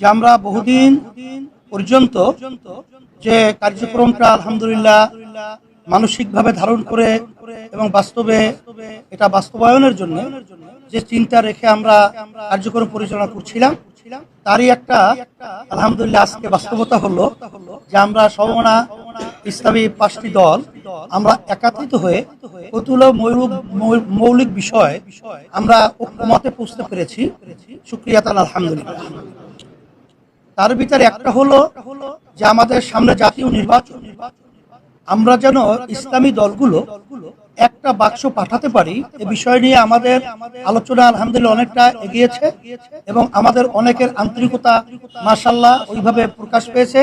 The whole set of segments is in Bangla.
যে আমরা বহুদিন পর্যন্ত যে কার্যক্রমটা আলহামদুলিল্লাহ মানসিকভাবে ধারণ করে এবং বাস্তবে এটা বাস্তবায়নের জন্য যে চিন্তা রেখে আমরা কার্যক্রম পরিচালনা করছিলাম, তারই একটা আলহামদুলিল্লাহ আজকে বাস্তবতা হলো যে আমরা সমনা ইসলামী পাঁচটি দল, আমরা একাত্রিত হয়ে কতগুলো মৌলিক- বিষয় আমরা ঐক্যমতে পৌঁছতে পেরেছি। শুক্রিয়া তাল, আলহামদুলিল্লাহ। তার ভিতরে একটা হলো যে আমাদের সামনে জাতীয় নির্বাচন। আমরা যেন ইসলামী দলগুলো একটা বাক্স পাঠাতে পারি, এ বিষয় নিয়ে আমাদের আলোচনা আলহামদুলিল্লাহ অনেকটা এগিয়েছে এবং আমাদের অনেকের আন্তরিকতা মাসাল্লাহ ওইভাবে প্রকাশ পেয়েছে।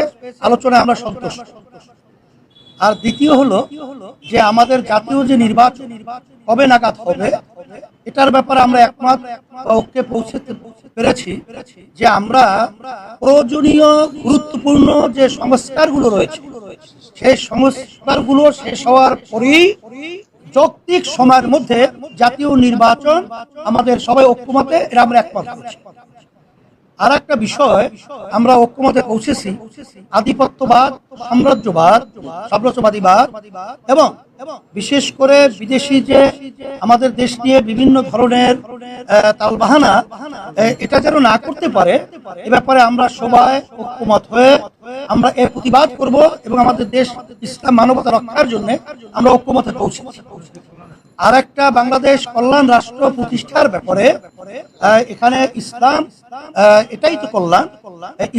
আলোচনায় আমরা সন্তুষ্ট। আর দ্বিতীয় হলো যে আমাদের জাতীয় যে নির্বাচন, কবে নাগাদ হবে, এটার ব্যাপারে আমরা একমত ঐক্যে পৌঁছতে পেরেছি যে আমরা প্রয়োজনীয়, গুরুত্বপূর্ণ যে সংস্কারগুলো রয়েছে, সেই সংস্কারগুলো শেষ হওয়ার পরেই যৌক্তিক সময়ের মধ্যে জাতীয় নির্বাচন আমাদের সবাই ঐক্যমতে এরা আমরা একমত আর একটা বিষয়, আমরা ঐক্যমতে পৌঁছেছি। আধিপত্যবাদ, সাম্রাজ্যবাদ, সাম্রাজ্যবাদীবাদ এবং বিশেষ করে বিদেশি যে আমাদের দেশ নিয়ে বিভিন্ন ধরনের তালবাহানা এটা যেন না করতে পারে, এ ব্যাপারে আমরা সবাই ঐক্যমত হয়ে আমরা এর প্রতিবাদ করব এবং আমাদের দেশ ইসলাম মানবতা রক্ষার জন্য আমরা ঐক্যমতে পৌঁছেছি। আর একটা বাংলাদেশ কল্যাণ রাষ্ট্র প্রতিষ্ঠার ব্যাপারে এখানে ইসলাম এটাই তো কল্যাণ।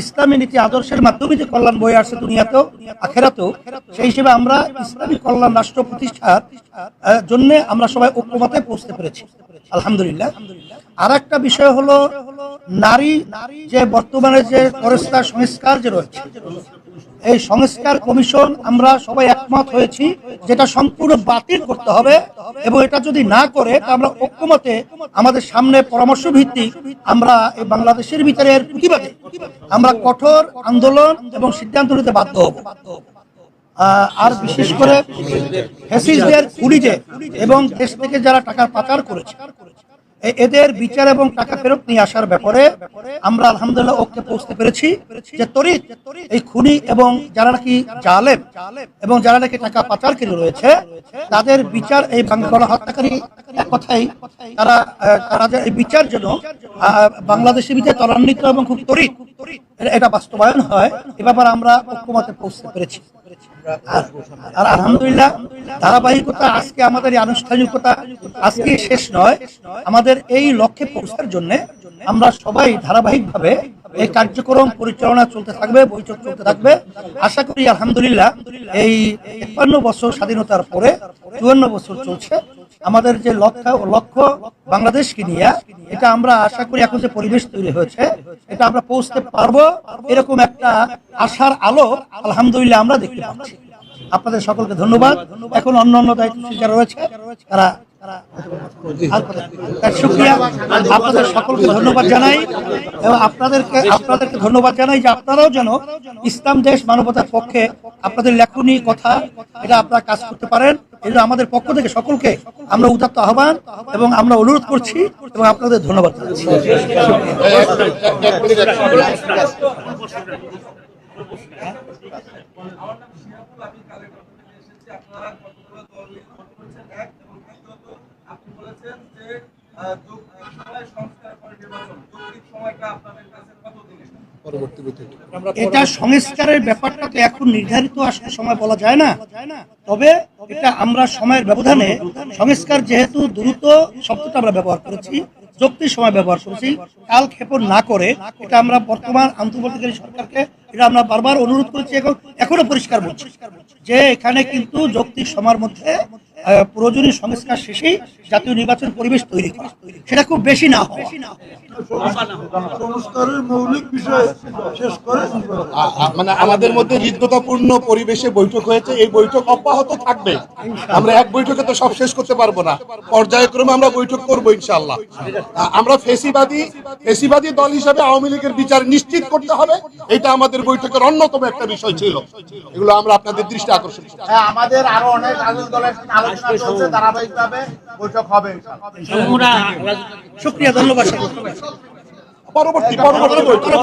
ইসলামী নীতি আদর্শের মাধ্যমে যে কল্যাণ বয়ে আসছে দুনিয়াতেও, আখেরাতেও, সেই হিসেবে আমরা ইসলামী কল্যাণ রাষ্ট্র প্রতিষ্ঠার জন্য আমরা সবাই ঐক্যমতে পৌঁছতে পেরেছি। আলহামদুলিল্লাহ। আর একটা বিষয় হলো, নারী নারী যে বর্তমানে যে সংস্কার যে রয়েছে এই সংস্কার কমিশন আমরা সবাই একমত হয়েছি যেটা সম্পূর্ণ বাতিল করতে হবে এবং এটা যদি না করে আমরা ঐক্যমতে আমাদের সামনে পরামর্শ ভিত্তিক আমরা এই বাংলাদেশের ভিতরে এর প্রতিবাদে আমরা কঠোর আন্দোলন এবং সিদ্ধান্ত নিতে বাধ্য হব। আর বিশেষ করে ফ্যাসিস্টদের পুলিশে এবং দেশ থেকে যারা টাকা পাচার করেছে এদের বিচার এবং টাকা ফেরত নিয়ে আসার ব্যাপারে আমরা আলহামদুলিল্লাহ ওকে পৌঁছতে পেরেছি যে তরিত, এই খুনি এবং যারা নাকি জালেম এবং যারা নাকি টাকা পাচারকারী রয়েছে, তাদের বিচার এই বাংলা হত্যাকারী কথাই তারা তারা এই বিচার জন্য বাংলাদেশের বিচার ত্বরান্বিত এবং খুব তরিত এটা- বাস্তবায়ন হয়, এ ব্যাপারে আমরা ঐক্যমতে পৌঁছতে পেরেছি। আর আলহামদুলিল্লাহ, ধারাবাহিকতা আজকে আমাদের এই আনুষ্ঠানিকতা আজকে শেষ নয়। আমাদের এই লক্ষ্যে পৌঁছার জন্য আমরা সবাই ধারাবাহিকভাবে এই কার্যক্রম পরিচালনা চলতে থাকবে, বৈঠক চলতে থাকবে। আশা করি, আলহামদুলিল্লাহ, এই একান্ন বছর স্বাধীনতার পরে চুয়ান্ন বছর চলছে। আমাদের যে লক্ষ্য লক্ষ্য বাংলাদেশকে নিয়ে, এটা আমরা আশা করি এখন যে পরিবেশ তৈরি হয়েছে, এটা আমরা পৌঁছতে পারব এরকম একটা আশার আলো, আলহামদুলিল্লাহ, আমরা দেখতে পাচ্ছি। আপনাদের সকলকে ধন্যবাদ। এখন অন্য অন্য দায়িত্বশীল যারা রয়েছে, তারা আপনাদের সকলকে ধন্যবাদ জানাই এবং আপনাদেরকে আপনাদেরকে ধন্যবাদ জানাই যে আপনারাও যেন ইসলাম দেশ মানবতার পক্ষে আপনাদের লেখনী কথা, এটা আপনারা কাজ করতে পারেন। এই আমাদের পক্ষ থেকে সকলকে আমরা উদাত্ত আহ্বান এবং আমরা অনুরোধ করছি এবং আপনাদের ধন্যবাদ জানাচ্ছি। আপনারা কতগুলো দল নির্মাণ করেছেন এক এবং দ্বিতীয়ত আপনি বলেছেন যে আহ, যৌক্তিক সময় সংস্কার করে নির্বাচন যৌক্তিক সময়টা আপনাদের কাছে কত দিনের এটা সংস্কারের ব্যাপারটা তো এখন নির্ধারিত আসলে সময় বলা যায় না। তবে এটা আমরা সময়ের ব্যবধানে সংস্কার যেহেতু দ্রুত শব্দটা আমরা ব্যবহার করেছি যুক্তি সময় ব্যবহার করেছি কাল ক্ষেপণ না করে এটা আমরা বর্তমান আন্তর্জাতিক সরকারকে এটা আমরা বারবার অনুরোধ করেছি এখন এখনও পরিষ্কার বলছি যে এখানে কিন্তু যৌক্তিক সময়ের মধ্যে প্রয়োজনীয় সংস্কার শেষেই জাতীয় নির্বাচন পরিবেশ তৈরি করা সেটা খুব বেশি না হয়। মৌলিক বিষয় শেষ করে আ- আ- মানে আমাদের মধ্যে হৃদ্যতাপূর্ণ পরিবেশে বৈঠক হয়েছে। এই বৈঠক অব্যাহত থাকবে। আমরা এক বৈঠকে তো সব শেষ করতে পারব না। পর্যায়ক্রমে আমরা বৈঠক করব ইনশাল্লাহ আমরা ফেসিবাদী ফেসিবাদী দল হিসাবে আওয়ামী লীগের বিচার নিশ্চিত করতে হবে। এটা আমাদের বৈঠকের অন্যতম একটা বিষয় ছিল। এগুলো আমরা আপনাদের দৃষ্টি আকর্ষণ হ্যাঁ আমাদের আরও অনেক রাজনৈতিক দলের চলছে ধারাবাহিকভাবে বৈঠক হবে। ইনশাআল্লাহ। শুক্রিয়া ধন্যবাদ। পরবর্তী পরবর্তী বৈঠক।